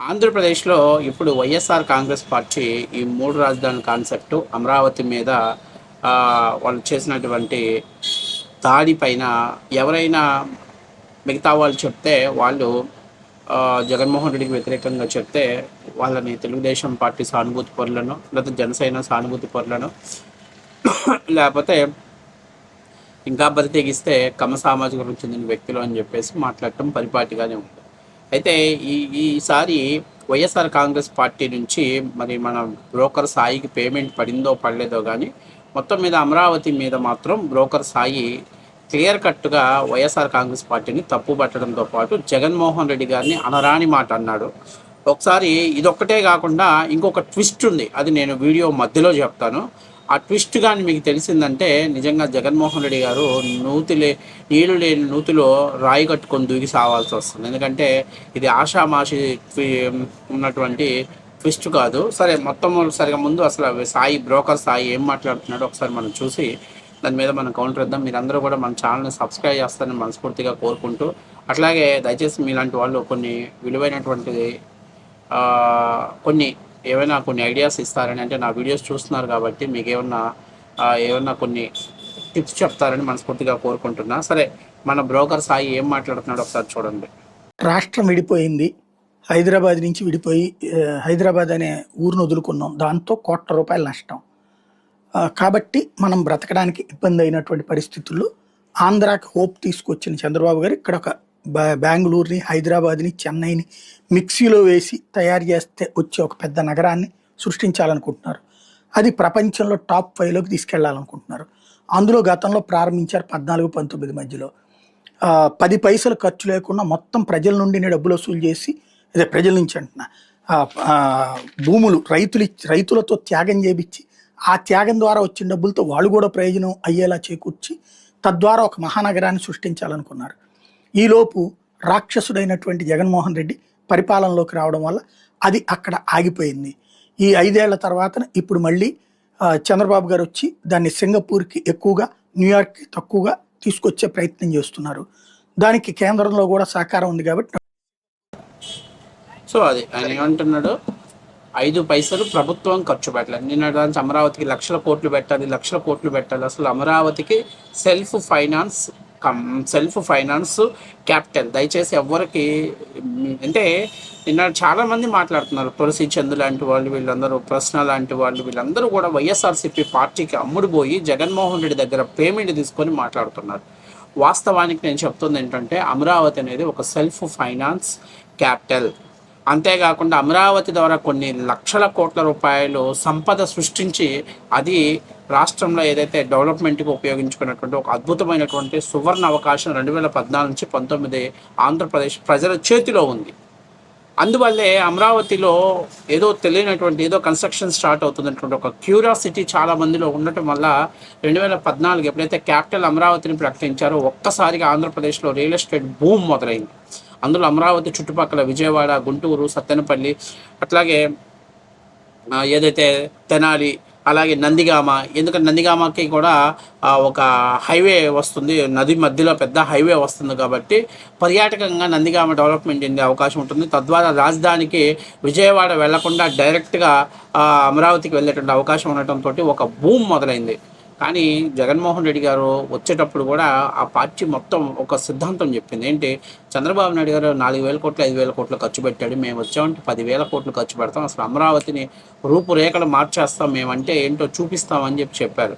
ఆంధ్రప్రదేశ్లో ఇప్పుడు వైఎస్ఆర్ కాంగ్రెస్ పార్టీ ఈ మూడు రాజధానుల కాన్సెప్ట్ అమరావతి మీద వాళ్ళు చేసినటువంటి దాడి పైన ఎవరైనా మిగతా వాళ్ళు చెప్తే వాళ్ళు జగన్మోహన్ రెడ్డికి వ్యతిరేకంగా చెప్తే వాళ్ళని తెలుగుదేశం పార్టీ సానుభూతి పరులను లేదా జనసేన సానుభూతి పరులను లేకపోతే ఇంకా బరి తెగిస్తే కమ సామాజిక చెందిన వ్యక్తులు అని చెప్పేసి మాట్లాడటం పరిపాటిగానే ఉంది. అయితే ఈ ఈసారి వైఎస్ఆర్ కాంగ్రెస్ పార్టీ నుంచి మరి మన బ్రోకర్ సాయికి పేమెంట్ పడిందో పడలేదో కానీ మొత్తం మీద అమరావతి మీద మాత్రం బ్రోకర్ సాయి క్లియర్ కట్గా వైఎస్ఆర్ కాంగ్రెస్ పార్టీని తప్పు పట్టడంతో పాటు జగన్మోహన్ రెడ్డి గారిని అనరాని మాట అన్నాడు. ఒకసారి ఇదొక్కటే కాకుండా ఇంకొక ట్విస్ట్ ఉంది. అది నేను వీడియో మధ్యలో చెప్తాను. ఆ ట్విస్ట్ కానీ మీకు తెలిసిందంటే నిజంగా జగన్మోహన్ రెడ్డి గారు నూతిలే నీళ్ళు లేని నూతిలో రాయి కట్టుకొని దూకి సావాల్సి వస్తుంది. ఎందుకంటే ఇది ఆషామాషి ఉన్నటువంటి ట్విస్ట్ కాదు. సరే మొత్తం సరిగా ముందు అసలు సాయి బ్రోకర్ సాయి ఏం మాట్లాడుతున్నాడో ఒకసారి మనం చూసి దాని మీద మనం కౌంటర్ ఇద్దాం మీరందరూ కూడా మన ఛానల్ని సబ్స్క్రైబ్ చేస్తారని మనస్ఫూర్తిగా కోరుకుంటూ అట్లాగే దయచేసి మీలాంటి వాళ్ళు కొన్ని విలువైనటువంటి కొన్ని ఏమైనా కొన్ని ఐడియాస్ ఇస్తారని అంటే నా వీడియోస్ చూస్తున్నారు కాబట్టి మీకు ఏమన్నా ఏమన్నా కొన్ని టిప్స్ చెప్తారని మనస్ఫూర్తిగా కోరుకుంటున్నా. సరే మన బ్రోకర్ సాయి ఏం మాట్లాడుతున్నాడో ఒకసారి చూడండి. రాష్ట్రం విడిపోయింది. హైదరాబాద్ నుంచి విడిపోయి హైదరాబాద్ అనే ఊరిని వదులుకున్నాం. దాంతో కోట్ల రూపాయల నష్టం. కాబట్టి మనం బ్రతకడానికి ఇబ్బంది అయినటువంటి పరిస్థితుల్లో ఆంధ్రాకి హోప్ తీసుకొచ్చిన చంద్రబాబు గారు ఇక్కడ ఒక బెంగళూరుని హైదరాబాద్ని చెన్నైని మిక్సీలో వేసి తయారు చేస్తే వచ్చే ఒక పెద్ద నగరాన్ని సృష్టించాలనుకుంటున్నారు. అది ప్రపంచంలో టాప్ ఫైవ్లోకి తీసుకెళ్ళాలనుకుంటున్నారు. అందులో గతంలో ప్రారంభించారు పద్నాలుగు పంతొమ్మిది మధ్యలో. పది పైసలు ఖర్చు లేకుండా మొత్తం ప్రజల నుండి డబ్బులు వసూలు చేసి అదే ప్రజల నుంచి అంటున్నా భూములు రైతులు ఇచ్చి- రైతులతో త్యాగం చేపించి ఆ త్యాగం ద్వారా వచ్చిన డబ్బులతో వాళ్ళు కూడా ప్రయోజనం అయ్యేలా చేకూర్చి తద్వారా ఒక మహానగరాన్ని సృష్టించాలనుకున్నారు. ఈలోపు రాక్షసుడైనటువంటి జగన్మోహన్ రెడ్డి పరిపాలనలోకి రావడం వల్ల అది అక్కడ ఆగిపోయింది. ఈ ఐదేళ్ళ తర్వాత ఇప్పుడు మళ్ళీ చంద్రబాబు గారు వచ్చి దాన్ని సింగపూర్కి ఎక్కువగా న్యూయార్క్కి తక్కువగా తీసుకొచ్చే ప్రయత్నం చేస్తున్నారు. దానికి కేంద్రంలో కూడా సహకారం ఉంది కాబట్టి సో అది ఆయన ఏమంటున్నాడు? ఐదు పైసలు ప్రభుత్వం ఖర్చు పెట్టలేదు. నిన్న దానికి అమరావతికి లక్షల కోట్లు పెట్టాలి లక్షల కోట్లు పెట్టాలి. అసలు అమరావతికి self finance cum self finance capital. దయచేసి ఎవ్వరికి అంటే నిన్న చాలామంది మాట్లాడుతున్నారు. తులసి చంద్ లాంటి వాళ్ళు వీళ్ళందరూ ప్రశ్న లాంటి వాళ్ళు వీళ్ళందరూ కూడా వైఎస్ఆర్సీపీ పార్టీకి అమ్ముడుపోయి జగన్మోహన్ రెడ్డి దగ్గర పేమెంట్ తీసుకొని మాట్లాడుతున్నారు. వాస్తవానికి నేను చెప్తుంది ఏంటంటే అమరావతి అనేది ఒక సెల్ఫ్ ఫైనాన్స్ క్యాపిటల్. అంతేకాకుండా అమరావతి ద్వారా కొన్ని లక్షల కోట్ల రూపాయలు సంపద సృష్టించి అది రాష్ట్రంలో ఏదైతే డెవలప్మెంట్కి ఉపయోగించుకున్నటువంటి ఒక అద్భుతమైనటువంటి సువర్ణ అవకాశం రెండు వేల పద్నాలుగు నుంచి పంతొమ్మిది ఆంధ్రప్రదేశ్ ప్రజల చేతిలో ఉంది. అందువల్లే అమరావతిలో ఏదో తెలియనటువంటి ఏదో కన్స్ట్రక్షన్ స్టార్ట్ అవుతున్నటువంటి ఒక క్యూరియాసిటీ చాలా మందిలో ఉండటం వల్ల రెండు వేల పద్నాలుగు ఎప్పుడైతే క్యాపిటల్ అమరావతిని ప్రకటించారో ఒక్కసారిగా ఆంధ్రప్రదేశ్లో రియల్ ఎస్టేట్ భూమి మొదలైంది. అందులో అమరావతి చుట్టుపక్కల విజయవాడ గుంటూరు సత్తెనపల్లి అట్లాగే ఏదైతే తెనాలి అలాగే నందిగామ ఎందుకంటే నందిగామకి కూడా ఒక హైవే వస్తుంది నది మధ్యలో పెద్ద హైవే వస్తుంది కాబట్టి పర్యాటకంగా నందిగామ డెవలప్మెంట్ చెందే అవకాశం ఉంటుంది. తద్వారా రాజధానికి విజయవాడ వెళ్ళకుండా డైరెక్ట్గా అమరావతికి వెళ్ళేటువంటి అవకాశం ఉండటంతో ఒక భూమి మొదలైంది. కానీ జగన్మోహన్ రెడ్డి గారు వచ్చేటప్పుడు కూడా ఆ పార్టీ మొత్తం ఒక సిద్ధాంతం చెప్పింది. ఏంటి? చంద్రబాబు నాయుడు గారు నాలుగు వేల కోట్లు ఐదు వేల కోట్లు ఖర్చు పెట్టాడు. మేము వచ్చామంటే పదివేల కోట్లు ఖర్చు పెడతాం. అసలు అమరావతిని రూపురేఖలు మార్చేస్తాం మేమంటే ఏంటో చూపిస్తామని చెప్పి చెప్పారు.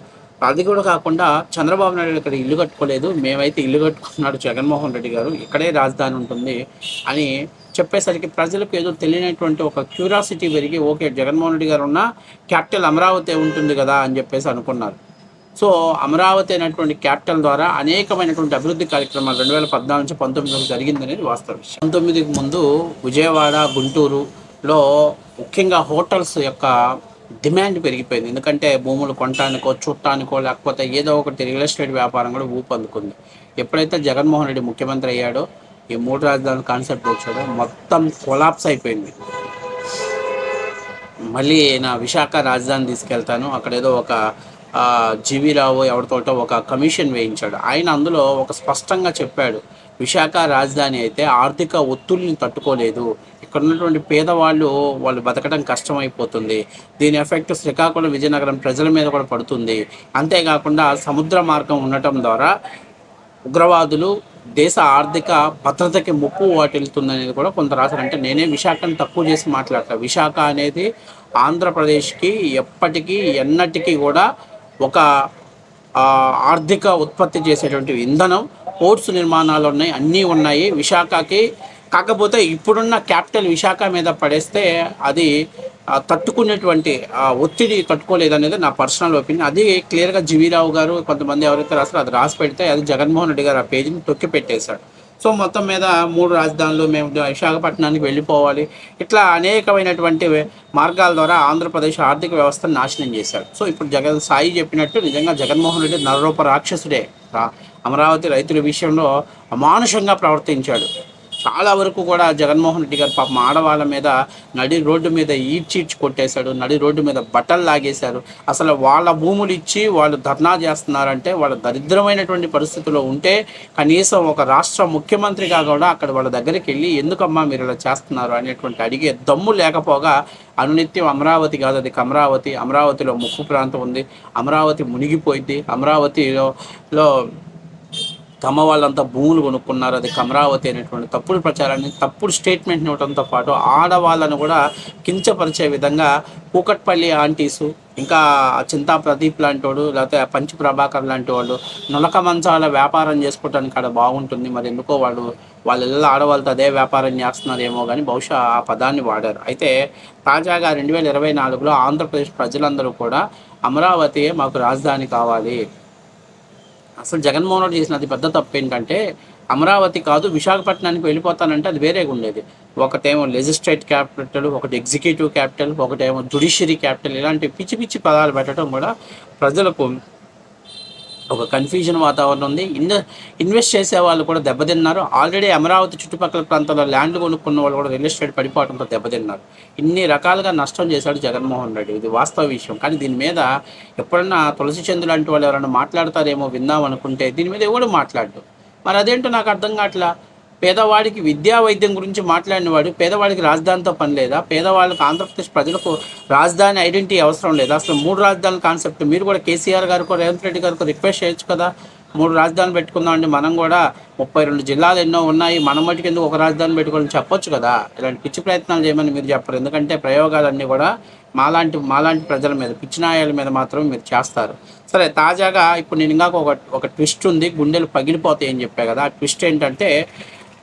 అది కూడా కాకుండా చంద్రబాబు నాయుడు ఇక్కడ ఇల్లు కట్టుకోలేదు. మేమైతే ఇల్లు కట్టుకున్నాడు జగన్మోహన్ రెడ్డి గారు. ఇక్కడే రాజధాని ఉంటుంది అని చెప్పేసరికి ప్రజలకు ఏదో తెలియనటువంటి ఒక క్యూరియాసిటీ పెరిగి ఓకే జగన్మోహన్ రెడ్డి గారు ఉన్న క్యాపిటల్ అమరావతి ఉంటుంది కదా అని చెప్పేసి అనుకున్నారు. సో అమరావతి అనేటువంటి క్యాపిటల్ ద్వారా అనేకమైనటువంటి అభివృద్ధి కార్యక్రమాలు రెండు వేల పద్నాలుగు నుంచి పంతొమ్మిది వరకు జరిగిందనేది వాస్తవ విషయం. పంతొమ్మిదికి ముందు విజయవాడ గుంటూరులో ముఖ్యంగా హోటల్స్ యొక్క డిమాండ్ పెరిగిపోయింది. ఎందుకంటే భూములు కొనటానికో చూడటానికో లేకపోతే ఏదో ఒకటి రియల్ ఎస్టేట్ వ్యాపారం కూడా ఊపందుకుంది. ఎప్పుడైతే జగన్మోహన్ రెడ్డి ముఖ్యమంత్రి అయ్యాడో ఈ మూడు రాజధానుల కాన్సెప్ట్ వచ్చాడో మొత్తం కొలాప్స్ అయిపోయింది. మళ్ళీ నా విశాఖ రాజధాని తీసుకెళ్తాను. అక్కడ ఏదో ఒక జీవీ రావు ఎవరితోటో ఒక కమిషన్ వేయించాడు. ఆయన అందులో ఒక స్పష్టంగా చెప్పాడు విశాఖ రాజధాని అయితే ఆర్థిక ఒత్తుల్ని తట్టుకోలేదు. ఇక్కడ ఉన్నటువంటి పేదవాళ్ళు వాళ్ళు బతకడం కష్టమైపోతుంది. దీని ఎఫెక్ట్ శ్రీకాకుళం విజయనగరం ప్రజల మీద కూడా పడుతుంది. అంతేకాకుండా సముద్ర మార్గం ఉండటం ద్వారా ఉగ్రవాదులు దేశ ఆర్థిక భద్రతకి ముప్పు వాటిల్తుందనేది కూడా కొంత రాశారు అంటే నేనే విశాఖను తక్కువ చేసి మాట్లాడతా. విశాఖ అనేది ఆంధ్రప్రదేశ్కి ఎప్పటికీ ఎన్నటికీ కూడా ఒక ఆర్థిక ఉత్పత్తి చేసేటువంటి ఇంధనం పోర్ట్స్ నిర్మాణాలు ఉన్నాయి అన్నీ ఉన్నాయి. విశాఖకి కాకపోతే ఇప్పుడున్న క్యాపిటల్ విశాఖ మీద పడేస్తే అది తట్టుకునేటువంటి ఒత్తిడి ఒత్తిడి తట్టుకోలేదనేది నా పర్సనల్ ఒపీనియన్. అది క్లియర్గా జీవీరావు గారు కొంతమంది ఎవరైతే రాస్తారో అది రాసి పెడితే అది జగన్మోహన్ రెడ్డి గారు ఆ పేజీని తొక్కి పెట్టేశాడు సో మొత్తం మీద మూడు రాజధానులు మేము విశాఖపట్నానికి వెళ్ళిపోవాలి. ఇట్లా అనేకమైనటువంటి మార్గాల ద్వారా ఆంధ్రప్రదేశ్ ఆర్థిక వ్యవస్థను నాశనం చేశాడు సో ఇప్పుడు జగన్ సాయి చెప్పినట్టు నిజంగా జగన్మోహన్ రెడ్డి నరరూప రాక్షసుడే. అమరావతి రైతుల విషయంలో అమానుషంగా ప్రవర్తించాడు. చాలా వరకు కూడా జగన్మోహన్ రెడ్డి గారు పాపం ఆడవాళ్ళ మీద నడి రోడ్డు మీద ఈడ్చీడ్చి కొట్టేశాడు నడి రోడ్డు మీద బట్టలు లాగేశారు. అసలు వాళ్ళ భూములు ఇచ్చి వాళ్ళు ధర్నా చేస్తున్నారంటే వాళ్ళ దరిద్రమైనటువంటి పరిస్థితుల్లో ఉంటే కనీసం ఒక రాష్ట్ర ముఖ్యమంత్రిగా కూడా అక్కడ వాళ్ళ దగ్గరికి వెళ్ళి ఎందుకమ్మా మీరు ఇలా చేస్తున్నారు అనేటువంటి అడిగే దమ్ము లేకపోగా అనునిత్యం అమరావతి కాదు అది అమరావతి అమరావతిలో ముప్పు ప్రాంతం ఉంది. అమరావతి మునిగిపోయింది. అమరావతిలో లో తమ వాళ్ళంతా భూములు కొనుక్కున్నారు. అది అమరావతి అనేటువంటి తప్పుడు ప్రచారాన్ని తప్పుడు స్టేట్మెంట్ని ఇవ్వడంతో పాటు ఆడవాళ్ళను కూడా కించపరిచే విధంగా కూకట్పల్లి ఆంటీసు ఇంకా చింతా ప్రదీప్ లాంటి వాడు లేకపోతే పంచి ప్రభాకర్ లాంటి వాళ్ళు నులక మంచాల వ్యాపారం చేసుకోవడానికి అక్కడ బాగుంటుంది. మరి ఎందుకో వాళ్ళు వాళ్ళ ఇళ్ళ ఆడవాళ్ళతో అదే వ్యాపారం చేస్తున్నారేమో కానీ బహుశా ఆ పదాన్ని వాడారు. అయితే తాజాగా రెండు వేల ఇరవై నాలుగులో ఆంధ్రప్రదేశ్ ప్రజలందరూ కూడా అమరావతి మాకు రాజధాని కావాలి. అసలు జగన్మోహన్ రెడ్డి చేసిన అతి పెద్ద తప్పు ఏంటంటే అమరావతి కాదు విశాఖపట్నానికి వెళ్ళిపోతానంటే అది వేరేగా ఉండేది. ఒకటేమో లెజిస్ట్రేట్ క్యాపిటల్ ఒకటి ఎగ్జిక్యూటివ్ క్యాపిటల్ ఒకటేమో జుడిషియరీ క్యాపిటల్ ఇలాంటి పిచ్చి పిచ్చి పదాలు పెట్టడం కూడా ప్రజలకు ఒక కన్ఫ్యూజన్ వాతావరణం ఉంది. ఇన్ ఇన్వెస్ట్ చేసే వాళ్ళు కూడా దెబ్బతిన్నారు. ఆల్రెడీ అమరావతి చుట్టుపక్కల ప్రాంతాల్లో ల్యాండ్ కొనుక్కున్న వాళ్ళు కూడా రియల్ ఎస్టేట్ పడిపోవడంతో దెబ్బతిన్నారు. ఇన్ని రకాలుగా నష్టం చేశాడు జగన్మోహన్ రెడ్డి. ఇది వాస్తవ విషయం. కానీ దీని మీద ఎప్పుడన్నా తులసి చంద్రులు లాంటి వాళ్ళు ఎవరైనా మాట్లాడతారేమో విందాం అనుకుంటే దీని మీద ఎవడు మాట్లాడు మరి అదేంటో నాకు అర్థం కావట్లా? పేదవాడికి విద్యా వైద్యం గురించి మాట్లాడినవాడు పేదవాడికి రాజధానితో పని లేదా పేదవాళ్ళకి ఆంధ్రప్రదేశ్ ప్రజలకు రాజధాని ఐడెంటిటీ అవసరం లేదా అసలు మూడు రాజధానుల కాన్సెప్ట్. మీరు కూడా కేసీఆర్ గారికి రేవంత్ రెడ్డి గారికి రిక్వెస్ట్ చేయొచ్చు కదా. మూడు రాజధానులు పెట్టుకుందామండి మనం కూడా ముప్పై రెండు జిల్లాలు ఎన్నో ఉన్నాయి మనం మటుకు ఎందుకు ఒక రాజధాని పెట్టుకోవాలని చెప్పొచ్చు కదా. ఇలాంటి పిచ్చి ప్రయత్నాలు చేయమని మీరు చెప్పరు. ఎందుకంటే ప్రయోగాలన్నీ కూడా మాలాంటి మాలాంటి ప్రజల మీద పిచ్చినాయాల మీద మాత్రం మీరు చేస్తారు. సరే తాజాగా ఇప్పుడు నేను ఇంకా ఒక ఒక ట్విస్ట్ ఉంది గుండెలు పగిలిపోతాయి అని చెప్పా కదా. ఆ ట్విస్ట్ ఏంటంటే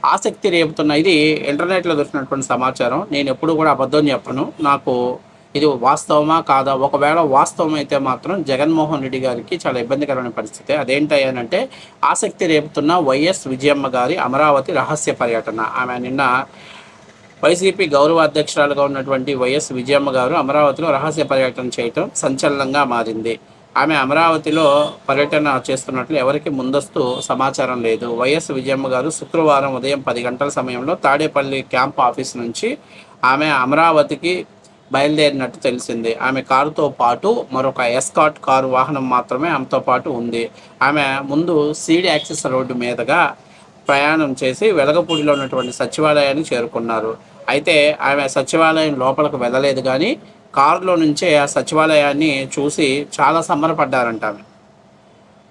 ఆసక్తి రేపుతున్న ఇది ఇంటర్నెట్లో దొరికినటువంటి సమాచారం. నేను ఎప్పుడు కూడా అబద్ధం చెప్పను. నాకు ఇది వాస్తవమా కాదా? ఒకవేళ వాస్తవం అయితే మాత్రం జగన్మోహన్ రెడ్డి గారికి చాలా ఇబ్బందికరమైన పరిస్థితి. అదేంటంటే ఆసక్తి రేపుతున్న వైఎస్ విజయమ్మ గారి అమరావతి రహస్య పర్యటన. ఆమె నిన్న వైసీపీ గౌరవ అధ్యక్షురాలుగా ఉన్నటువంటి వైఎస్ విజయమ్మ గారు అమరావతిలో రహస్య పర్యటన చేయటం సంచలనంగా మారింది. ఆమె అమరావతిలో పర్యటన చేస్తున్నట్లు ఎవరికి ముందస్తు సమాచారం లేదు. వైఎస్ విజయమ్మ గారు శుక్రవారం ఉదయం పది గంటల సమయంలో తాడేపల్లి క్యాంప్ ఆఫీస్ నుంచి ఆమె అమరావతికి బయలుదేరినట్టు తెలిసింది. ఆమె కారుతో పాటు మరొక ఎస్కాట్ కారు వాహనం మాత్రమే ఆమెతో పాటు ఉంది. ఆమె ముందు సీడి యాక్సెస్ రోడ్డు మీదుగా ప్రయాణం చేసి వెలగపూడిలో ఉన్నటువంటి సచివాలయాన్ని చేరుకున్నారు. అయితే ఆమె సచివాలయం లోపలికి వెళ్ళలేదు కానీ కారులో నుంచే ఆ సచివాలయాన్ని చూసి చాలా సంబరపడ్డారంట ఆమె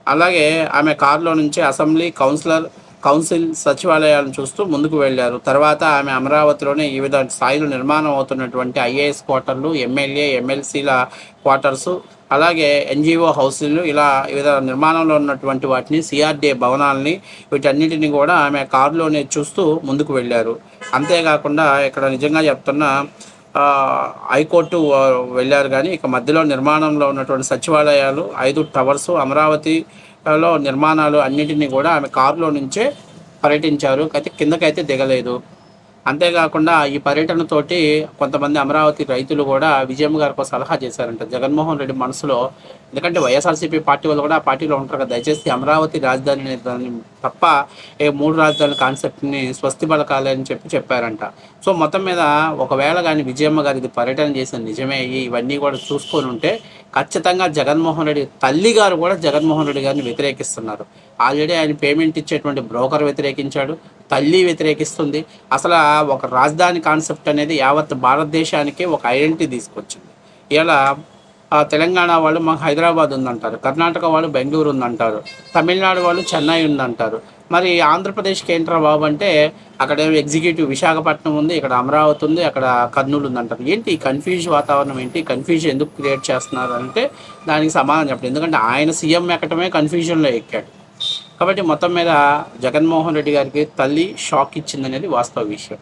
అలాగే ఆమె కారులో నుంచి అసెంబ్లీ కౌన్సిలర్ కౌన్సిల్ సచివాలయాలను చూస్తూ ముందుకు వెళ్ళారు. తర్వాత ఆమె అమరావతిలోనే వివిధ స్థాయిలో నిర్మాణం అవుతున్నటువంటి ఐఏఎస్ క్వార్టర్లు ఎమ్మెల్యే ఎమ్మెల్సీల క్వార్టర్సు అలాగే ఎన్జిఓ హౌసులు ఇలా వివిధ నిర్మాణంలో ఉన్నటువంటి వాటిని సిఆర్డీఏ భవనాలని వీటన్నిటిని కూడా ఆమె కారులోనే చూస్తూ ముందుకు వెళ్ళారు. అంతేకాకుండా ఇక్కడ నిజంగా చెప్తున్నా హైకోర్టు వెళ్ళారు కానీ ఇక మధ్యలో నిర్మాణంలో ఉన్నటువంటి సచివాలయాలు ఐదు టవర్స్ అమరావతిలో నిర్మాణాలు అన్నిటినీ కూడా ఆమె కారులో నుంచే పర్యటించారు. అయితే కిందకైతే దిగలేదు. అంతేకాకుండా ఈ పర్యటనతోటి కొంతమంది అమరావతి రైతులు కూడా విజయమ్మ గారికి సలహా చేశారంట. జగన్మోహన్ రెడ్డి మనసులో ఎందుకంటే వైఎస్ఆర్సీపీ పార్టీ వాళ్ళు కూడా ఆ పార్టీలో ఉంటారు కదా. దయచేసి అమరావతి రాజధాని దాన్ని తప్ప ఏ మూడు రాజధానుల కాన్సెప్ట్ని స్వస్తి పలకాలని అని చెప్పి చెప్పారంట. సో మొత్తం మీద ఒకవేళ కానీ విజయమ్మ గారు ఇది పర్యటన చేసిన నిజమే ఇవన్నీ కూడా చూసుకొని ఉంటే ఖచ్చితంగా జగన్మోహన్ రెడ్డి తల్లి గారు కూడా జగన్మోహన్ రెడ్డి గారిని వ్యతిరేకిస్తున్నారు. ఆల్రెడీ ఆయన పేమెంట్ ఇచ్చేటువంటి బ్రోకర్ వ్యతిరేకించాడు తల్లి వ్యతిరేకిస్తుంది. అసలు ఒక రాజధాని కాన్సెప్ట్ అనేది యావత్ భారతదేశానికి ఒక ఐడెంటిటీ తీసుకొచ్చింది. ఇలా తెలంగాణ వాళ్ళు మాకు హైదరాబాద్ ఉందంటారు కర్ణాటక వాళ్ళు బెంగళూరు ఉందంటారు తమిళనాడు వాళ్ళు చెన్నై ఉందంటారు. మరి ఆంధ్రప్రదేశ్కి ఏంట్రా బాబు అంటే అక్కడ ఎగ్జిక్యూటివ్ విశాఖపట్నం ఉంది ఇక్కడ అమరావతి ఉంది అక్కడ కర్నూలు ఉందంటారు. ఏంటి ఈ కన్ఫ్యూజ్ వాతావరణం? ఏంటి కన్ఫ్యూజన్ ఎందుకు క్రియేట్ చేస్తున్నారు అంటే దానికి సమాధానం చెప్పండి. ఎందుకంటే ఆయన సీఎం ఎక్కడమే కన్ఫ్యూజన్లో ఎక్కాడు. కాబట్టి మొత్తం మీద జగన్మోహన్ రెడ్డి గారికి తల్లి షాక్ ఇచ్చిందనేది వాస్తవ విషయం.